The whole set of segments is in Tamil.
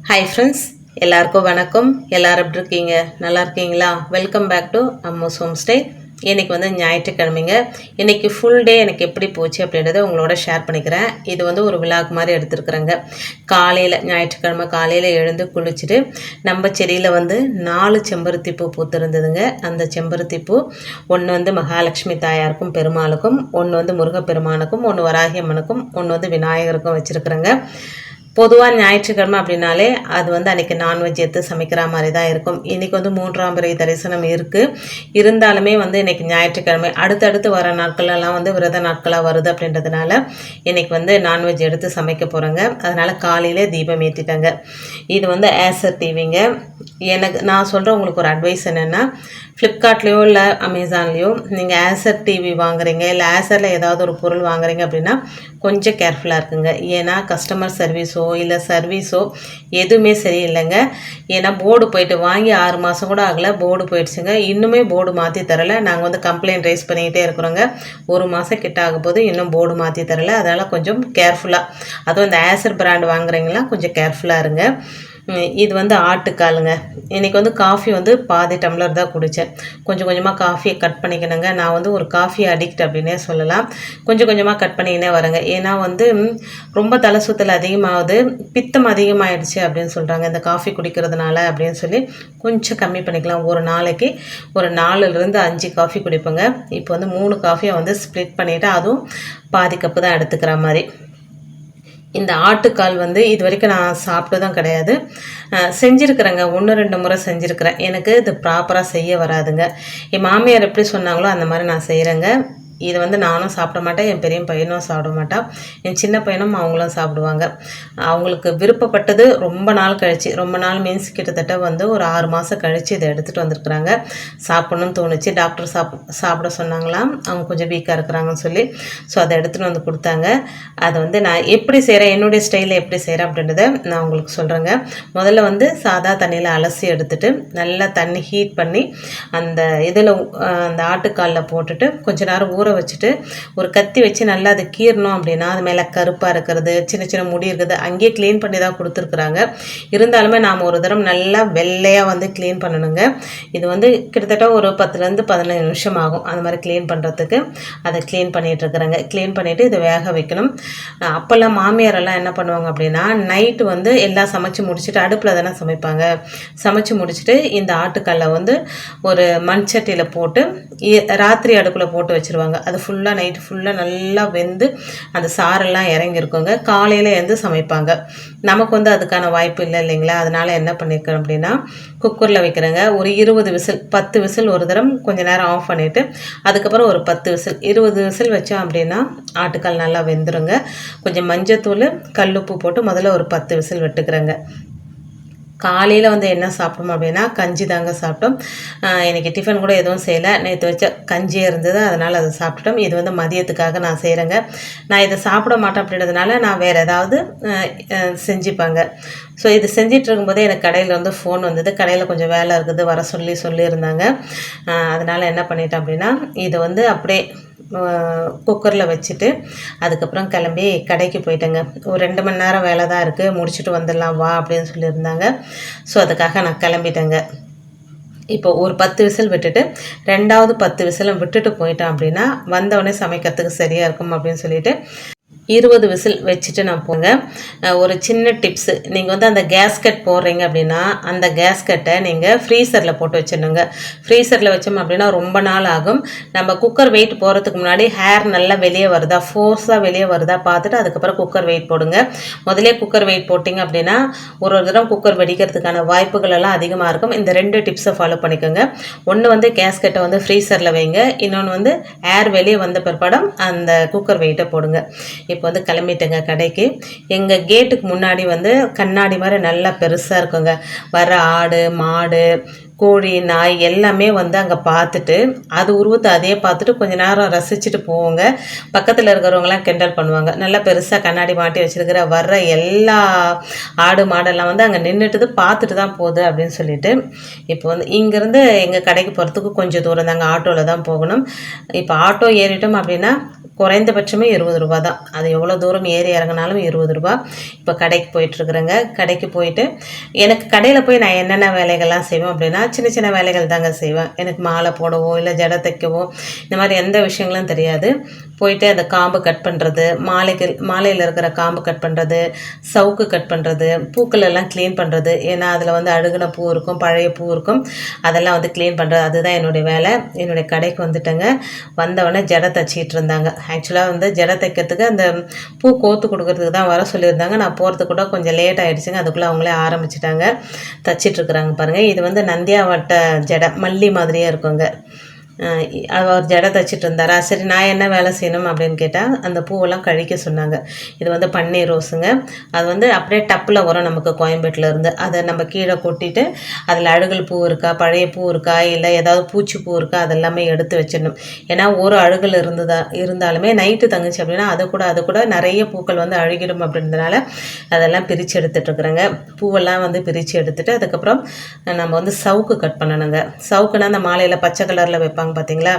ஹாய் ஃப்ரெண்ட்ஸ் எல்லாருக்கும் வணக்கம். எல்லாரும் எப்படி இருக்கீங்க? நல்லா இருக்கீங்களா? Welcome back to Amma's home stay இன்றைக்கி வந்து ஞாயிற்றுக்கிழமைங்க. இன்றைக்கி ஃபுல் டே எனக்கு எப்படி போச்சு அப்படின்றத உங்களோட ஷேர் பண்ணிக்கிறேன். இது வந்து ஒரு விழாக்கு மாதிரி எடுத்துருக்குறேங்க. காலையில் ஞாயிற்றுக்கிழமை காலையில் எழுந்து குளிச்சுட்டு நம்ம செடியில் வந்து நாலு செம்பருத்தி பூ பூத்திருந்ததுங்க. அந்த செம்பருத்தி பூ ஒன்று வந்து மகாலட்சுமி தாயாருக்கும் பெருமாளுக்கும் ஒன்று வந்து முருகப்பெருமானுக்கும் ஒன்று வராகியம்மனுக்கும் ஒன்று வந்து விநாயகருக்கும் வச்சுருக்குறேங்க. பொதுவாக ஞாயிற்றுக்கிழமை அப்படின்னாலே அது வந்து அன்றைக்கி நான்வெஜ் எடுத்து சமைக்கிற மாதிரி தான் இருக்கும். இன்றைக்கி வந்து மூன்றாம் பிறை தரிசனம் இருக்குது இருந்தாலுமே வந்து இன்றைக்கி ஞாயிற்றுக்கிழமை அடுத்தடுத்து வர நாட்களெல்லாம் வந்து விரத நாட்களாக வருது அப்படின்றதுனால இன்றைக்கி வந்து நான்வெஜ் எடுத்து சமைக்க போகிறேங்க அதனால் காலையில் தீபம் ஏற்றிட்டேங்க இது வந்து ஆசர் டிவிங்க எனக்கு நான் சொல்கிற உங்களுக்கு ஒரு அட்வைஸ் என்னென்னா ஃப்ளிப்கார்ட்லேயோ இல்லை அமேசான்லேயோ நீங்கள் ஆசர் டிவி வாங்குறீங்க இல்லை ஆசரில் ஏதாவது ஒரு பொருள் வாங்குறீங்க அப்படின்னா கொஞ்சம் கேர்ஃபுல்லாக இருக்குங்க. ஏன்னா கஸ்டமர் சர்வீஸோ இல்லை சர்வீஸோ எதுவுமே சரியில்லைங்க. ஏன்னா போர்டு போயிட்டு வாங்கி ஆறு மாதம் கூட ஆகலை போர்டு போயிடுச்சுங்க. இன்னுமே போர்டு மாற்றி தரலை. நாங்கள் வந்து கம்ப்ளைண்ட் ரைஸ் பண்ணிக்கிட்டே இருக்கிறோங்க. ஒரு மாதம் கிட்ட ஆகும் போது இன்னும் போர்டு மாற்றி தரலை. அதனால் கொஞ்சம் கேர்ஃபுல்லாக அதுவும் இந்த ஆசர் பிராண்ட் வாங்குறீங்களா கொஞ்சம் கேர்ஃபுல்லாக இருங்க. இது வந்து ஆட்டுக்காலுங்க. இன்றைக்கி வந்து காஃபி வந்து பாதி டம்ளர் தான் குடித்தேன் கொஞ்சம் கொஞ்சமாக காஃபியை கட் பண்ணிக்கணுங்க. நான் வந்து ஒரு காஃபி அடிக்ட் அப்படின்னே சொல்லலாம். கொஞ்சம் கொஞ்சமாக கட் பண்ணிக்கினே வரேங்க. ஏன்னா வந்து ரொம்ப தலை சுத்தல் அதிகமாகுது. பித்தம் அதிகமாகிடுச்சு அப்படின்னு சொல்கிறாங்க இந்த காஃபி குடிக்கிறதுனால அப்படின்னு சொல்லி கொஞ்சம் கம்மி பண்ணிக்கலாம். ஒரு நாளைக்கு ஒரு நாலுலேருந்து அஞ்சு காஃபி குடிப்பேங்க. இப்போ வந்து மூணு காஃபியை வந்து ஸ்ப்ளிட் பண்ணிவிட்டு அதுவும் பாதி கப்பு தான் எடுத்துக்கிற மாதிரி. இந்த ஆட்டுக்கால் வந்து இது வரைக்கும் நான் சாப்பிட்டதும் கிடையாது. செஞ்சுருக்குறேங்க. ஒன்று ரெண்டு முறை செஞ்சுருக்கிறேன். எனக்கு இது ப்ராப்பராக செய்ய வராதுங்க. என் மாமியார் எப்படி சொன்னாங்களோ அந்த மாதிரி நான் செய்கிறேங்க இது வந்து நானும் சாப்பிட மாட்டேன் என் பெரிய பையனும் சாப்பிட மாட்டான் என் சின்ன பையனும் அவங்களும் சாப்பிடுவாங்க. அவங்களுக்கு விருப்பப்பட்டது ரொம்ப நாள் கழிச்சு ரொம்ப நாள் மீன்ஸ் கிட்டத்தட்ட வந்து ஒரு ஆறு மாதம் கழித்து இதை எடுத்துகிட்டு வந்திருக்கிறாங்க. சாப்பிட்ணும்னு தோணுச்சு. டாக்டர் சாப் சாப்பிட சொன்னாங்களாம் அவங்க கொஞ்சம் வீக்காக இருக்கிறாங்கன்னு சொல்லி. ஸோ அதை எடுத்துகிட்டு வந்து கொடுத்தாங்க. அதை வந்து நான் எப்படி செய்கிறேன் என்னுடைய ஸ்டைலில் எப்படி செய்கிறேன் அப்படின்றத நான் உங்களுக்கு சொல்கிறேங்க முதல்ல வந்து சாதா தண்ணியில் அலசி எடுத்துட்டு நல்லா தண்ணி ஹீட் பண்ணி அந்த இதில் அந்த ஆட்டுக்காலில் போட்டுட்டு கொஞ்ச நேரம் ஊற வச்சுட்டு ஒரு கத்தி வச்சு நல்லா அது கீறணும் அப்படின்னா அது மேலே கருப்பாக இருக்கிறது சின்ன சின்ன முடி இருக்குது அங்கேயே க்ளீன் பண்ணி தான் கொடுத்துருக்குறாங்க. இருந்தாலுமே நாம் ஒரு தடவை நல்லா வெள்ளையாக வந்து க்ளீன் பண்ணணுங்க. இது வந்து கிட்டத்தட்ட ஒரு பத்துலேருந்து பதினஞ்சு நிமிஷம் ஆகும் அந்த மாதிரி க்ளீன் பண்ணுறதுக்கு அதை க்ளீன் பண்ணிகிட்ருக்குறாங்க க்ளீன் பண்ணிவிட்டு இதை வேக வைக்கணும். அப்போல்லாம் மாமியாரெல்லாம் என்ன பண்ணுவாங்க அப்படின்னா நைட்டு வந்து எல்லாம் சமைச்சு முடிச்சுட்டு அடுப்பில் தானே சமைப்பாங்க. சமைச்சு முடிச்சுட்டு இந்த ஆட்டுக்கல்லை வந்து ஒரு மண்சட்டியில் போட்டு ராத்திரி அடுப்பில் போட்டு வச்சுருவாங்க. அது ஃபுல்லாக நைட்டு ஃபுல்லாக நல்லா வெந்து அந்த சாரெல்லாம் இறங்கியிருக்குங்க. காலையில் எழுந்து சமைப்பாங்க. நமக்கு வந்து அதுக்கான வாய்ப்பு இல்லை இல்லைங்களா? அதனால் என்ன பண்ணியிருக்கேன் அப்படின்னா குக்கரில் வைக்கிறேங்க. ஒரு இருபது விசில் பத்து விசில் ஒரு தரம் கொஞ்சம் நேரம் ஆஃப் பண்ணிவிட்டு அதுக்கப்புறம் ஒரு பத்து விசில் இருபது விசில் வச்சோம் அப்படின்னா ஆட்டுக்கால் நல்லா வெந்துருங்க. கொஞ்சம் மஞ்சத்தூள் கல்லுப்பு போட்டு முதல்ல ஒரு பத்து விசில் விட்டுக்கிறேங்க. காலையில் வந்து என்ன சாப்பிட்டோம் அப்படின்னா கஞ்சி தாங்க சாப்பிட்டோம். எனக்கு டிஃபன் கூட எதுவும் செய்யலை. நேற்று வச்ச கஞ்சியே இருந்தது அதனால் அதை சாப்பிட்டுட்டோம். இது வந்து மதியத்துக்காக நான் செய்கிறேங்க நான் இதை சாப்பிட மாட்டேன் அப்படின்றதுனால நான் வேறு ஏதாவது செஞ்சுப்பாங்க. ஸோ இது செஞ்சிட்டு இருக்கும்போதே எனக்கு கடையில் வந்து ஃபோன் வந்தது. கடையில் கொஞ்சம் வேலை இருக்குது வர சொல்லி சொல்லியிருந்தாங்க. அதனால் என்ன பண்ணிட்டேன் அப்படின்னா இதை வந்து அப்படியே குக்கரில் வச்சுட்டு அதுக்கப்புறம் கிளம்பி கடைக்கு போயிட்டேங்க. ஒரு ரெண்டு மணி நேரம் வேலை தான் இருக்குது முடிச்சுட்டு வந்துடலாம் வா அப்படின்னு சொல்லியிருந்தாங்க. ஸோ அதுக்காக நான் கிளம்பிட்டேங்க. இப்போ ஒரு பத்து விசில் விட்டுட்டு ரெண்டாவது பத்து விசிலும் விட்டுட்டு போயிட்டோம் அப்படின்னா வந்தவொடனே சமைக்கிறதுக்கு சரியாக இருக்கும் அப்படின்னு சொல்லிட்டு இருபது விசில் வச்சுட்டு நான் போங்க. ஒரு சின்ன டிப்ஸு நீங்கள் வந்து அந்த கேஸ்கட் போடுறீங்க அப்படின்னா அந்த கேஸ்கட்டை நீங்கள் ஃப்ரீசரில் போட்டு வச்சிடணுங்க. ஃப்ரீசரில் வச்சோம் அப்படின்னா ரொம்ப நாள் ஆகும். நம்ம குக்கர் வெயிட் போகிறதுக்கு முன்னாடி ஹேர் நல்லா வெளியே வருதா? ஃபோர்ஸாக வெளியே வருதா? பார்த்துட்டு அதுக்கப்புறம் குக்கர் வெயிட் போடுங்க. முதலே குக்கர் வெயிட் போட்டிங்க அப்படின்னா ஒரு ஒரு தடவை குக்கர் வெடிக்கிறதுக்கான வாய்ப்புகள் எல்லாம் அதிகமாக இருக்கும். இந்த ரெண்டு டிப்ஸை ஃபாலோ பண்ணிக்கோங்க. ஒன்று வந்து கேஸ்கட்டை வந்து ஃப்ரீசரில் வைங்க. இன்னொன்று வந்து ஏர் வெளியே வந்த பிற்பாடம் அந்த குக்கர் வெயிட்டை போடுங்க. இப்போ வந்து கிளம்பிட்டேங்க கடைக்கு. எங்கள் கேட்டுக்கு முன்னாடி வந்து கண்ணாடி மாதிரி நல்லா பெருசாக இருக்குங்க. வர ஆடு மாடு கோழி நாய் எல்லாமே வந்து அங்கே பார்த்துட்டு அது உருவத்தை அதே பார்த்துட்டு கொஞ்ச நேரம் ரசிச்சுட்டு போவோங்க. பக்கத்தில் இருக்கிறவங்களாம் கிண்டல் பண்ணுவாங்க. நல்லா பெருசாக கண்ணாடி மாட்டி வச்சிருக்கிற வர்ற எல்லா ஆடு மாடெல்லாம் வந்து அங்கே நின்றுட்டு பார்த்துட்டு தான் போகுது அப்படின்னு சொல்லிட்டு இப்போ வந்து இங்கேருந்து எங்கள் கடைக்கு போகிறதுக்கு கொஞ்சம் தூரம் தாங்க. ஆட்டோவில் தான் போகணும். இப்போ ஆட்டோ ஏறிட்டோம் அப்படின்னா குறைந்தபட்சமே இருபது ரூபா தான். அது எவ்வளோ தூரம் ஏறி இறங்கினாலும் இருபது ரூபா. இப்போ கடைக்கு போயிட்டுருக்குறேங்க. கடைக்கு போயிட்டு எனக்கு கடையில் போய் நான் என்னென்ன வேலைகள்லாம் செய்வேன் அப்படின்னா சின்ன சின்ன வேலைகள் தாங்க செய்வேன். எனக்கு மாலை போடவோ இல்லை ஜடை தைக்கவோ இந்த மாதிரி எந்த விஷயங்களும் தெரியாது. போயிட்டு அந்த காம்பு கட் பண்ணுறது மாலைக்கு மாலையில் இருக்கிற காம்பு கட் பண்ணுறது சவுக்கு கட் பண்ணுறது பூக்கள் எல்லாம் க்ளீன் பண்ணுறது ஏன்னா அதில் வந்து அழுகுன பூ இருக்கும் பழைய பூ இருக்கும். அதெல்லாம் வந்து க்ளீன் பண்ணுறது அதுதான் என்னுடைய வேலை. என்னுடைய கடைக்கு வந்துட்டேங்க. வந்தவொடனே ஜடை தச்சிக்கிட்டு இருந்தாங்க. ஆக்சுவலாக வந்து ஜடை தைக்கிறதுக்கு அந்த பூ கோத்து கொடுக்கறதுக்கு தான் வர சொல்லியிருந்தாங்க. நான் போகிறதுக்கு கூட கொஞ்சம் லேட் ஆகிடுச்சுங்க அதுக்குள்ளே அவங்களே ஆரம்பிச்சிட்டாங்க. தச்சிட்ருக்குறாங்க பாருங்கள் இது வந்து நந்தியாவட்ட ஜடை மல்லி மாதிரியே இருக்குங்க. அவர் ஜடை தச்சிட்டு இருந்தாரா? சரி நான் என்ன வேலை செய்யணும் அப்படின்னு கேட்டால் அந்த பூவெல்லாம் கழிக்க சொன்னாங்க. இது வந்து பன்னீர் ரோஸுங்க. அது வந்து அப்படியே டப்பில் வரும் நமக்கு கோயம்பேட்டில் இருந்து. அதை நம்ம கீழே கொட்டிட்டு அதில் அழுகல் பூ இருக்கா பழைய பூ இருக்கா இல்லை ஏதாவது பூச்சி பூ இருக்கா அதெல்லாமே எடுத்து வச்சிடணும். ஏன்னா ஒரு அழுகல் இருந்ததா இருந்தாலுமே நைட்டு தங்குச்சு அப்படின்னா அது கூட அது கூட நிறைய பூக்கள் வந்து அழுகிடும் அப்படின்றதுனால அதெல்லாம் பிரித்து எடுத்துட்ருக்குறேங்க பூவெல்லாம் வந்து பிரித்து எடுத்துகிட்டு அதுக்கப்புறம் நம்ம வந்து சவுக்கு கட் பண்ணணுங்க. சவுக்குனா அந்த மாலையில் பச்சை கலரில் வைப்பாங்க பார்த்தீங்களா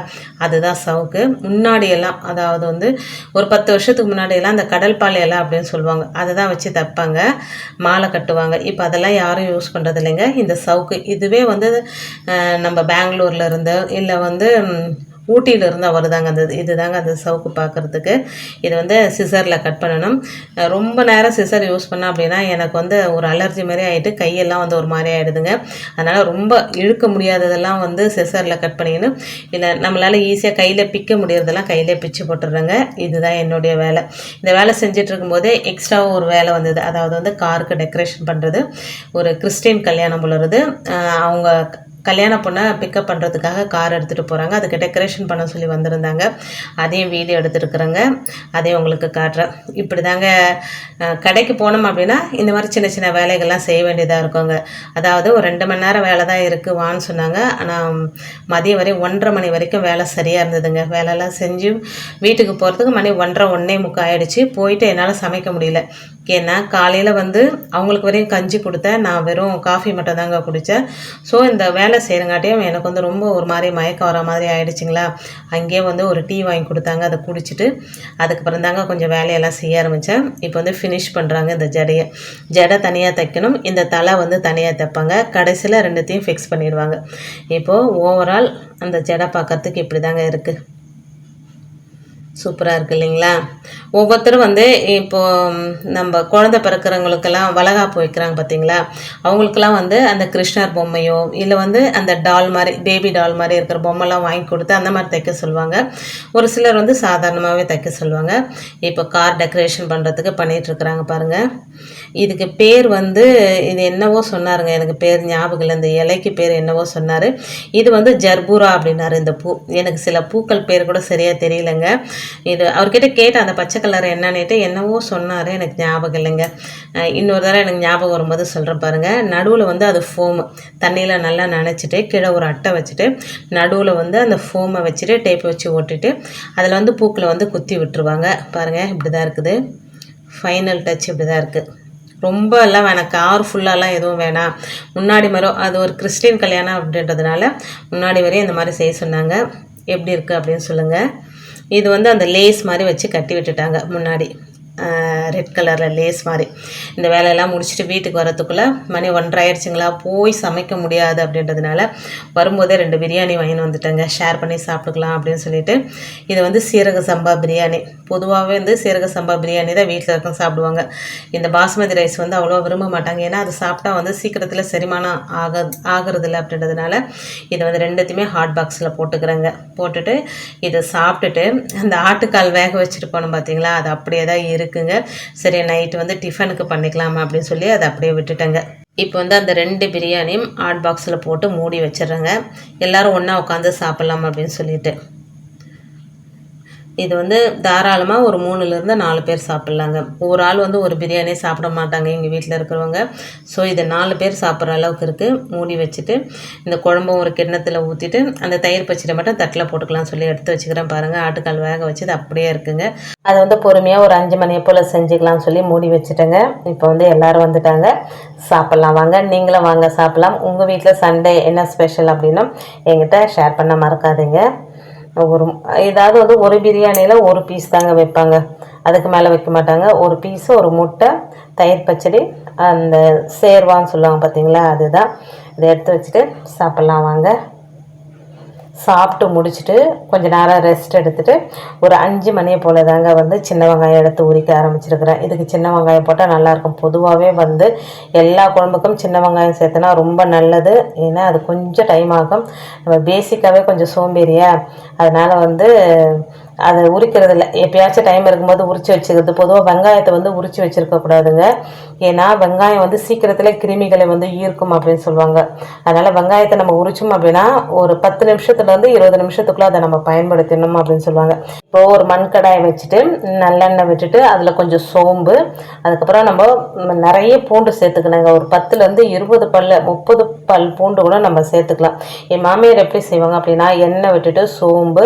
அதுதான் சவுக்கு. முன்னாடியெல்லாம் அதாவது வந்து ஒரு பத்து வருஷத்துக்கு முன்னாடியெல்லாம் அந்த கடல் பாலை அப்படின்னு சொல்லுவாங்க. அதை தான் வச்சு தைப்பாங்க. மாலை கட்டுவாங்க. இப்போ அதெல்லாம் யாரும் யூஸ் பண்ணுறது இல்லைங்க இந்த சவுக்கு. இதுவே வந்து நம்ம பெங்களூர்ல இருந்து இல்லை வந்து ஊட்டியிலிருந்து ஊட்டியில தாங்க வருதாங்க அந்த இது இதுதாங்க அந்த சவுக்கு பார்க்குறதுக்கு. இது வந்து சிசரில் கட் பண்ணணும். ரொம்ப நேரம் சிசர் யூஸ் பண்ணோம் அப்படின்னா எனக்கு வந்து ஒரு அலர்ஜி மாதிரி ஆகிட்டு கையெல்லாம் வந்து ஒரு மாதிரி ஆகிடுதுங்க அதனால் ரொம்ப இழுக்க முடியாததெல்லாம் வந்து சிசரில் கட் பண்ணிக்கணும். இல்லை நம்மளால் ஈஸியாக கையில் பிக்க முடியறதெல்லாம் கையிலே பிச்சு போட்டுடுறேங்க இதுதான் என்னுடைய வேலை. இந்த வேலை செஞ்சுட்டு இருக்கும்போதே எக்ஸ்ட்ரா ஒரு வேலை வந்தது. அதாவது வந்து காருக்கு டெக்கரேஷன் பண்ணுறது ஒரு கிறிஸ்டின் கல்யாணம் போலறது அவங்க கல்யாண பொண்ணை பிக்கப் பண்ணுறதுக்காக கார் எடுத்துகிட்டு போகிறாங்க அதுக்கு டெக்கரேஷன் பண்ண சொல்லி வந்திருந்தாங்க. அதையும் வீடியோ எடுத்துருக்குறேங்க. அதையும் உங்களுக்கு காட்டுறேன். இப்படி தாங்க கடைக்கு போனோம் அப்படின்னா இந்த மாதிரி சின்ன சின்ன வேலைகள்லாம் செய்ய வேண்டியதாக இருக்குங்க. அதாவது ஒரு ரெண்டு மணி நேரம் வேலை தான் இருக்குது வான்னு சொன்னாங்க. ஆனால் மதியம் வரை ஒன்றரை மணி வரைக்கும் வேலை சரியாக இருந்ததுங்க. வேலைலாம் செஞ்சு வீட்டுக்கு போகிறதுக்கு மணி ஒன்றரை ஒன்றே முக்கால் ஆயிடுச்சு. போயிட்டு என்னால் சமைக்க முடியல. ஏன்னா காலையில் வந்து அவங்களுக்கு வரையும் கஞ்சி கொடுத்தேன். நான் வெறும் காஃபி மட்டும் தாங்க குடித்தேன் ஸோ இந்த வேலை செய்கிறங்காட்டியும் எனக்கு வந்து ரொம்ப ஒரு மாதிரி மயக்கம் வர மாதிரி ஆயிடுச்சுங்களா? அங்கேயே வந்து ஒரு டீ வாங்கி கொடுத்தாங்க. அதை குடிச்சிட்டு அதுக்கப்புறம் தாங்க கொஞ்சம் வேலையெல்லாம் செய்ய ஆரம்பித்தேன் இப்போ வந்து ஃபினிஷ் பண்ணுறாங்க இந்த ஜடையை. ஜடை தனியாக தைக்கணும். இந்த தலை வந்து தனியாக தைப்பாங்க. கடைசியில் ரெண்டுத்தையும் ஃபிக்ஸ் பண்ணிடுவாங்க. இப்போது ஓவரால் அந்த ஜடை பார்க்கறதுக்கு இப்படி தாங்க இருக்குது சூப்பராக இருக்கு இல்லைங்களா? ஒவ்வொருத்தரும் வந்து இப்போது நம்ம குழந்த பிறக்கிறவங்களுக்கெல்லாம் வளகாப்பு வைக்கிறாங்க பார்த்தீங்களா அவங்களுக்கெல்லாம் வந்து அந்த கிருஷ்ணர் பொம்மையோ இல்லை வந்து அந்த டால் மாதிரி பேபி டால் மாதிரி இருக்கிற பொம்மைலாம் வாங்கி கொடுத்து அந்த மாதிரி தைக்க சொல்லுவாங்க. ஒரு சிலர் வந்து சாதாரணமாகவே தைக்க சொல்லுவாங்க. இப்போ கார் டெக்கரேஷன் பண்ணுறதுக்கு பண்ணிகிட்ருக்குறாங்க பாருங்கள் இதுக்கு பேர் வந்து இது என்னவோ சொன்னாருங்க. எனக்கு பேர் ஞாபகம் இல்லை. இந்த இலைக்கு பேர் என்னவோ சொன்னார். இது வந்து ஜர்பூரா அப்படின்னாரு இந்த பூ. எனக்கு சில பூக்கள் பேர் கூட சரியாக தெரியலங்க. இது அவர்கிட்ட கேட்டேன் அந்த பச்சை கலர் என்னன்னுட்டு என்னவோ சொன்னார் எனக்கு ஞாபகம் இல்லைங்க. இன்னொரு தடவை எனக்கு ஞாபகம் வரும்போது சொல்கிறேன் பாருங்கள் நடுவில் வந்து அது ஃபோம் தண்ணியில் நல்லா நினச்சிட்டு கீழே ஒரு அட்டை வச்சுட்டு நடுவில் வந்து அந்த ஃபோமை வச்சுட்டு டேப் வச்சு ஓட்டிட்டு அதில் வந்து பூக்களை வந்து குத்தி விட்டுருவாங்க. பாருங்கள் இப்படி தான் இருக்குது. ஃபைனல் டச் இப்படி தான் இருக்குது ரொம்ப எல்லாம் வேணாம். கார் ஃபுல்லாலாம் எதுவும் வேணாம். முன்னாடி மரம் அது ஒரு கிறிஸ்டின் கல்யாணம் அப்படின்றதுனால முன்னாடி வரையும் இந்த மாதிரி செய்ய சொன்னாங்க. எப்படி இருக்குது அப்படின்னு சொல்லுங்கள் இது வந்து அந்த லேஸ் மாதிரி வச்சு கட்டி விட்டுட்டாங்க முன்னாடி. ரெட் கலரில் லேஸ் மாதிரி. இந்த வேலையெல்லாம் முடிச்சுட்டு வீட்டுக்கு வரத்துக்குள்ளே மணி ஒன்றரை ஆயிடுச்சுங்களா போய் சமைக்க முடியாது அப்படின்றதுனால வரும்போதே ரெண்டு பிரியாணி வாங்கின்னு வந்துட்டேங்க. ஷேர் பண்ணி சாப்பிட்டுக்கலாம் அப்படின்னு சொல்லிட்டு இது வந்து சீரக சம்பா பிரியாணி. பொதுவாகவே வந்து சீரக சம்பா பிரியாணி தான் வீட்டில் இருக்கும் சாப்பிடுவாங்க. இந்த பாஸ்மதி ரைஸ் வந்து அவ்வளோ விரும்ப மாட்டாங்க. ஏன்னா அது சாப்பிட்டா வந்து சீக்கிரத்தில் செரிமானம் ஆக ஆகிறதில்ல அப்படின்றதுனால இதை வந்து ரெண்டுத்தையுமே ஹாட் பாக்ஸில் போட்டுக்கிறேங்க. போட்டுட்டு இதை சாப்பிட்டுட்டு அந்த ஆட்டுக்கால் வேக வச்சுட்டு போனோம் பார்த்தீங்களா? அது அப்படியே தான் இருக்குங்க. சரி நைட்டு வந்து டிஃபனுக்கு பண்ணிக்கலாம் அப்படின்னு சொல்லி அதை அப்படியே விட்டுட்டேங்க. இப்போ வந்து அந்த ரெண்டு பிரியாணியும் ஹாட் பாக்ஸில் போட்டு மூடி வச்சிடுறேங்க. எல்லாரும் ஒன்றா உட்காந்து சாப்பிட்லாம் அப்படின்னு சொல்லிட்டு. இது வந்து தாராளமாக ஒரு மூணுலேருந்து நாலு பேர் சாப்பிட்லாங்க. ஒரு ஆள் வந்து ஒரு பிரியாணியே சாப்பிட மாட்டாங்க எங்கள் வீட்டில் இருக்கிறவங்க. ஸோ இதை நாலு பேர் சாப்பிட்ற அளவுக்கு இருக்குது மூடி வச்சுட்டு இந்த குழம்பும் ஒரு கிண்ணத்தில் ஊற்றிட்டு அந்த தயிர் பச்சடி மட்டும் தட்டில் போட்டுக்கலாம் சொல்லி எடுத்து வச்சுக்கிறேன் பாருங்கள் ஆட்டுக்கால் வேக வச்சு அப்படியே இருக்குங்க. அதை வந்து பொறுமையாக ஒரு அஞ்சு மணியை போல் செஞ்சுக்கலாம் சொல்லி மூடி வச்சுட்டேங்க. இப்போ வந்து எல்லாரும் வந்துட்டாங்க. சாப்பிட்லாம் வாங்க. நீங்களும் வாங்க சாப்பிட்லாம். உங்கள் வீட்டில் சண்டே என்ன ஸ்பெஷல் அப்படின்னா என்கிட்ட ஷேர் பண்ண மறக்காதீங்க. ஒரு ஏதாவது வந்து ஒரு பிரியாணியில் ஒரு பீஸ் தாங்க வைப்பாங்க. அதுக்கு மேலே வைக்க மாட்டாங்க. ஒரு பீஸு ஒரு முட்டை தயிர் பச்சடி அந்த சேர்வான்னு சொல்லுவாங்க பார்த்தீங்களா அதுதான். இதை எடுத்து வச்சுட்டு சாப்பிட்லாம் வாங்க. சாப்பிட்டு முடிச்சுட்டு கொஞ்ச நேரம் ரெஸ்ட் எடுத்துட்டு ஒரு அஞ்சு மணியை போல் தாங்க வந்து சின்ன வெங்காயம் எடுத்து உரிக்க ஆரம்பிச்சிருக்கிறேன். இதுக்கு சின்ன வெங்காயம் போட்டால் நல்லாயிருக்கும் பொதுவாகவே வந்து எல்லா குழம்புக்கும் சின்ன வெங்காயம் சேர்த்துனா ரொம்ப நல்லது. ஏன்னா அது கொஞ்சம் டைம் ஆகும். நம்ம பேசிக்காகவே கொஞ்சம் சோம்பேறியா? அதனால் வந்து அதை உரிக்கிறது இல்லை. எப்பயாச்சும் டைம் இருக்கும்போது உரிச்சு வச்சுக்கிறது. பொதுவாக வெங்காயத்தை வந்து உரிச்சு வச்சிருக்க கூடாதுங்க. ஏன்னா வெங்காயம் வந்து சீக்கிரத்தில் கிருமிகளை வந்து ஈர்க்கும் அப்படின்னு சொல்லுவாங்க. அதனால் வெங்காயத்தை நம்ம உரிச்சோம் அப்படின்னா ஒரு பத்து நிமிஷத்துலேருந்து இருபது நிமிஷத்துக்குள்ளே அதை நம்ம பயன்படுத்தணும் அப்படின்னு சொல்லுவாங்க. இப்போ ஒரு மண்கடாயை வச்சுட்டு நல்லெண்ணெய் விட்டுட்டு அதில் கொஞ்சம் சோம்பு அதுக்கப்புறம் நம்ம நிறைய பூண்டு சேர்த்துக்கணுங்க. ஒரு பத்துலேருந்து இருபது பல்ல முப்பது பல் பூண்டு கூட நம்ம சேர்த்துக்கலாம். என் மாமியார் எப்படி செய்வாங்க அப்படின்னா எண்ணெய் விட்டுட்டு சோம்பு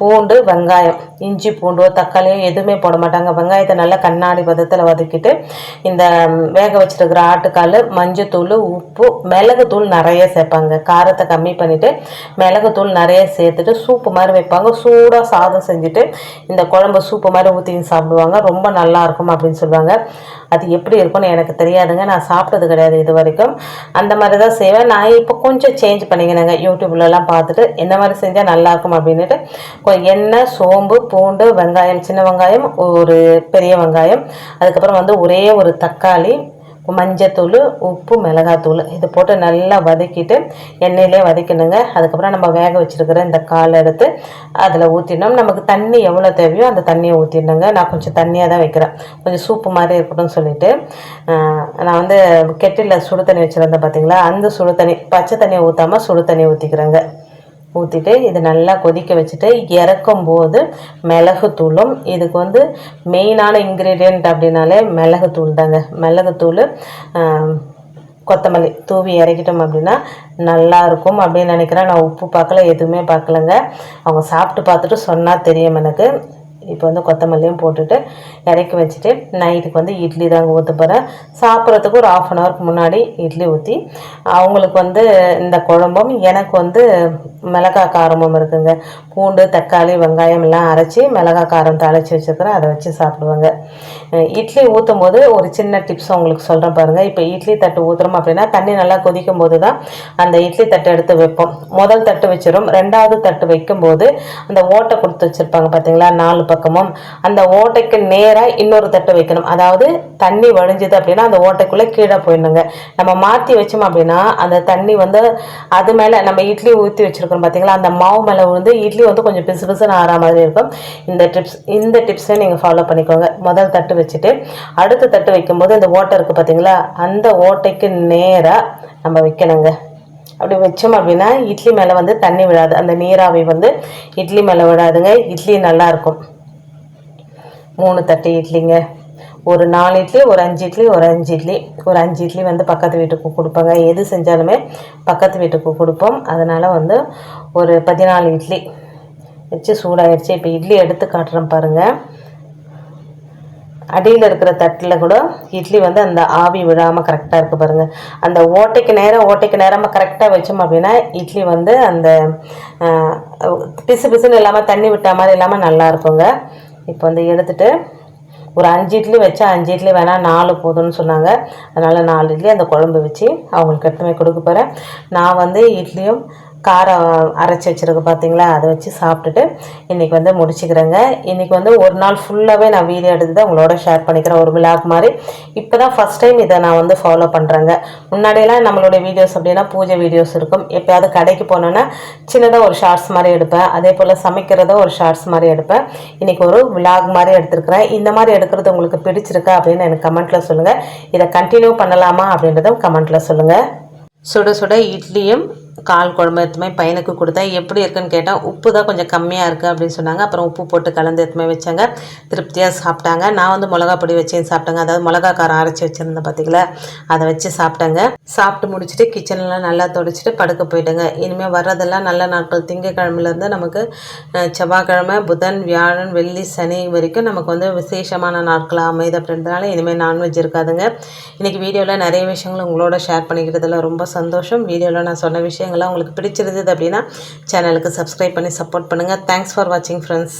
பூண்டு வெங்காயம் இஞ்சி பூண்டோ தக்காளியோ எதுவுமே போட மாட்டாங்க. வெங்காயத்தை நல்லா கண்ணாடி பதத்தில் வதக்கிட்டு இந்த வேக வச்சுருக்கிற ஆட்டுக்கால் மஞ்சத்தூள் உப்பு மிளகுத்தூள் நிறைய சேர்ப்பாங்க. காரத்தை கம்மி பண்ணிவிட்டு மிளகுத்தூள் நிறைய சேர்த்துட்டு சூப்பு மாதிரி வைப்பாங்க. சூடாக சாதம் செஞ்சுட்டு இந்த குழம்பு சூப்பு மாதிரி ஊற்றின்னு சாப்பிடுவாங்க. ரொம்ப நல்லா இருக்கும் அப்படின்னு சொல்லுவாங்க. அது எப்படி இருக்கும்னு எனக்கு தெரியாதுங்க. நான் சாப்பிட்டது கிடையாது இது வரைக்கும். அந்த மாதிரி தான் செய்வேன். நான் இப்போ கொஞ்சம் சேஞ்ச் பண்ணிக்கினேங்க. யூடியூப்லலாம் பார்த்துட்டு என்ன மாதிரி செஞ்சால் நல்லாயிருக்கும் அப்படின்ட்டு எண்ணெய் சோம்பு பூண்டு வெங்காயம் சின்ன வெங்காயம் ஒரு பெரிய வெங்காயம். அதுக்கப்புறம் வந்து ஒரே ஒரு தக்காளி மஞ்சத்தூள் உப்பு மிளகாத்தூள். இது போட்டு நல்லா வதக்கிட்டு எண்ணெயிலே வதக்கணுங்க. அதுக்கப்புறம் நம்ம வேக வச்சுருக்கிற இந்த கால் எடுத்து அதில் ஊற்றினோம் நமக்கு தண்ணி எவ்வளோ தேவையோ அந்த தண்ணியை ஊற்றிடணுங்க நான் கொஞ்சம் தண்ணியாக தான் வைக்கிறேன். கொஞ்சம் சூப்பு மாதிரி இருக்கட்டும்னு சொல்லிட்டு நான் வந்து கெட்டில் சுடு தண்ணி வச்சுருந்தேன் பார்த்தீங்களா அந்த சுடு தண்ணி பச்சை தண்ணியை ஊற்றாமல் சுடு தண்ணி ஊற்றிக்கிறேங்க ஊற்றிட்டு இது நல்லா கொதிக்க வச்சுட்டு இறக்கும் போது மிளகுத்தூளும் இதுக்கு வந்து மெயினான இன்க்ரீடியண்ட் அப்படின்னாலே மிளகுத்தூள் தாங்க. மிளகுத்தூள் கொத்தமல்லி தூவி இறக்கிட்டோம் அப்படின்னா நல்லா இருக்கும் அப்படின்னு நினைக்கிறேன். நான் உப்பு பார்க்கல எதுவுமே பார்க்கலங்க. அவங்க சாப்பிட்டு பார்த்துட்டு சொன்னால் தெரியும் எனக்கு. இப்போ வந்து கொத்தமல்லியும் போட்டுட்டு இறக்கி வச்சுட்டு நைட்டுக்கு வந்து இட்லி தாங்க ஊற்ற போகிறேன் சாப்பிட்றதுக்கு ஒரு ஆஃப் அன் ஹவருக்கு முன்னாடி இட்லி ஊற்றி அவங்களுக்கு வந்து இந்த குழம்பும் எனக்கு வந்து மிளகா காரமும் இருக்குங்க. பூண்டு தக்காளி வெங்காயம் எல்லாம் அரைச்சி மிளகா காரம் தாளித்து வச்சுருக்கிறேன். அதை வச்சு சாப்பிடுவாங்க. இட்லி ஊற்றும் போது ஒரு சின்ன டிப்ஸ் உங்களுக்கு சொல்கிறேன் பாருங்கள் இப்போ இட்லி தட்டு ஊற்றுறோம் அப்படின்னா தண்ணி நல்லா கொதிக்கும் போது தான் அந்த இட்லி தட்டு எடுத்து வைப்போம். முதல் தட்டு வச்சிடும் ரெண்டாவது தட்டு வைக்கும்போது அந்த ஓட்டை கொடுத்து வச்சுருப்பாங்க பார்த்தீங்களா நாலு பக்கமும். அந்த ஓட்டைக்கு நேராக இன்னொரு தட்டு வைக்கணும். அதாவது தண்ணி வழிஞ்சுது அப்படின்னா அந்த ஓட்டைக்குள்ளே கீழே போயிடணுங்க. நம்ம மாற்றி வச்சோம் அப்படின்னா அந்த தண்ணி வந்து அது மேலே நம்ம இட்லி ஊற்றி வச்சுருக்கோம் பார்த்தீங்களா அந்த மாவு மேலே வந்து இட்லி வந்து கொஞ்சம் பிசு பிசுன்னு ஆற மாதிரி இருக்கும். இந்த டிப்ஸ் இந்த டிப்ஸை நீங்கள் ஃபாலோ பண்ணிக்கோங்க. முதல் தட்டு வச்சுட்டு அடுத்த தட்டு வைக்கும்போது இந்த ஓட்டை இருக்குது பார்த்தீங்களா அந்த ஓட்டைக்கு நேராக நம்ம வைக்கணுங்க. அப்படி வச்சோம் அப்படின்னா இட்லி மேலே வந்து தண்ணி விழாது. அந்த நீராவி வந்து இட்லி மேலே விழாதுங்க. இட்லி நல்லாயிருக்கும் மூணு தட்டு இட்லிங்க. ஒரு நாலு இட்லி ஒரு அஞ்சு இட்லி ஒரு அஞ்சு இட்லி. ஒரு அஞ்சு இட்லி வந்து பக்கத்து வீட்டுக்கு கொடுப்பாங்க. எது செஞ்சாலுமே பக்கத்து வீட்டுக்கு கொடுப்போம். அதனால் வந்து ஒரு பதினாலு இட்லி வச்சு சூடாகிடுச்சு இப்போ இட்லி எடுத்து காட்டுறேன் பாருங்கள் அடியில் இருக்கிற தட்டில் கூட இட்லி வந்து அந்த ஆவி விழாமல் கரெக்டாக இருக்குது பாருங்கள் அந்த ஓட்டைக்கு நேரம் ஓட்டைக்கு நேரமாக கரெக்டாக வச்சோம் அப்படின்னா இட்லி வந்து அந்த பிசு பிசுன்னு இல்லாமல் தண்ணி விட்ட மாதிரி இல்லாமல் நல்லா இருக்குங்க. இப்போ வந்து எடுத்துகிட்டு ஒரு அஞ்சு இட்லி வச்சா அஞ்சு இட்லி வேணால் நாலு போதும்னு சொன்னாங்க. அதனால் நாலு இட்லி அந்த குழம்பு வச்சு அவங்களுக்கு எடுத்துமே கொடுக்க போகிறேன் நான் வந்து இட்லியும் காரம் அரைச்சி வச்சுருக்கு பார்த்தீங்களா அதை வச்சு சாப்பிட்டுட்டு இன்றைக்கி வந்து முடிச்சுக்கிறேங்க. இன்றைக்கி வந்து ஒரு நாள் ஃபுல்லாகவே நான் வீடியோ எடுத்து தான் உங்களோட ஷேர் பண்ணிக்கிறேன். ஒரு விழாக் மாதிரி. இப்போ தான் ஃபஸ்ட் டைம் இதை நான் வந்து ஃபாலோ பண்ணுறேங்க முன்னாடியெல்லாம் நம்மளுடைய வீடியோஸ் அப்படின்னா பூஜை வீடியோஸ் இருக்கும். எப்போயாவது கடைக்கு போனோன்னா சின்னதாக ஒரு ஷார்ட்ஸ் மாதிரி எடுப்பேன். அதே போல் சமைக்கிறத ஒரு ஷார்ட்ஸ் மாதிரி எடுப்பேன். இன்றைக்கி ஒரு விழாக் மாதிரி எடுத்துருக்கிறேன். இந்த மாதிரி எடுக்கிறது உங்களுக்கு பிடிச்சிருக்கா அப்படின்னு எனக்கு கமெண்ட்டில் சொல்லுங்கள் இதை கண்டினியூ பண்ணலாமா அப்படின்றதும் கமெண்ட்டில் சொல்லுங்கள் சுட சுட இட்லியும் கால் குழம்பு எடுத்துமே பையனுக்கு கொடுத்தா எப்படி இருக்குன்னு கேட்டால் உப்பு தான் கொஞ்சம் கம்மியாக இருக்குது அப்படின்னு சொன்னாங்க. அப்புறம் உப்பு போட்டு கலந்து எடுத்துமே வச்சாங்க. திருப்தியாக சாப்பிட்டாங்க. நான் வந்து மிளகா பொடி வச்சு சாப்பிட்டேங்க. அதாவது மிளகா காரம் அரைச்சி வச்சுருந்தேன் பார்த்தீங்களா அதை வச்சு சாப்பிட்டேங்க. சாப்பிட்டு முடிச்சுட்டு கிச்சன்லாம் நல்லா தொடச்சிட்டு படுக்க போயிட்டேங்க. இனிமேல் வர்றதெல்லாம் நல்ல நாட்கள். திங்கக்கிழமையிலேருந்து நமக்கு செவ்வாய்க்கிழமை புதன் வியாழன் வெள்ளி சனி வரைக்கும் நமக்கு வந்து விசேஷமான நாட்களாக அமைது அப்படின்றதுனால இனிமேல் நான்வெஜ் இருக்காதுங்க. இன்றைக்கி வீடியோவில் நிறைய விஷயங்கள் உங்களோட ஷேர் பண்ணிக்கிறதுல ரொம்ப சந்தோஷம். வீடியோவில் நான் சொன்ன விஷயம் விஷயங்கள்லாம் உங்களுக்கு பிடிச்சிருந்தது அப்படின்னா சேனலுக்கு சப்ஸ்கிரைப் பண்ணி சப்போர்ட் பண்ணுங்கள் தேங்க்ஸ் ஃபார் வாட்சிங் ஃப்ரெண்ட்ஸ்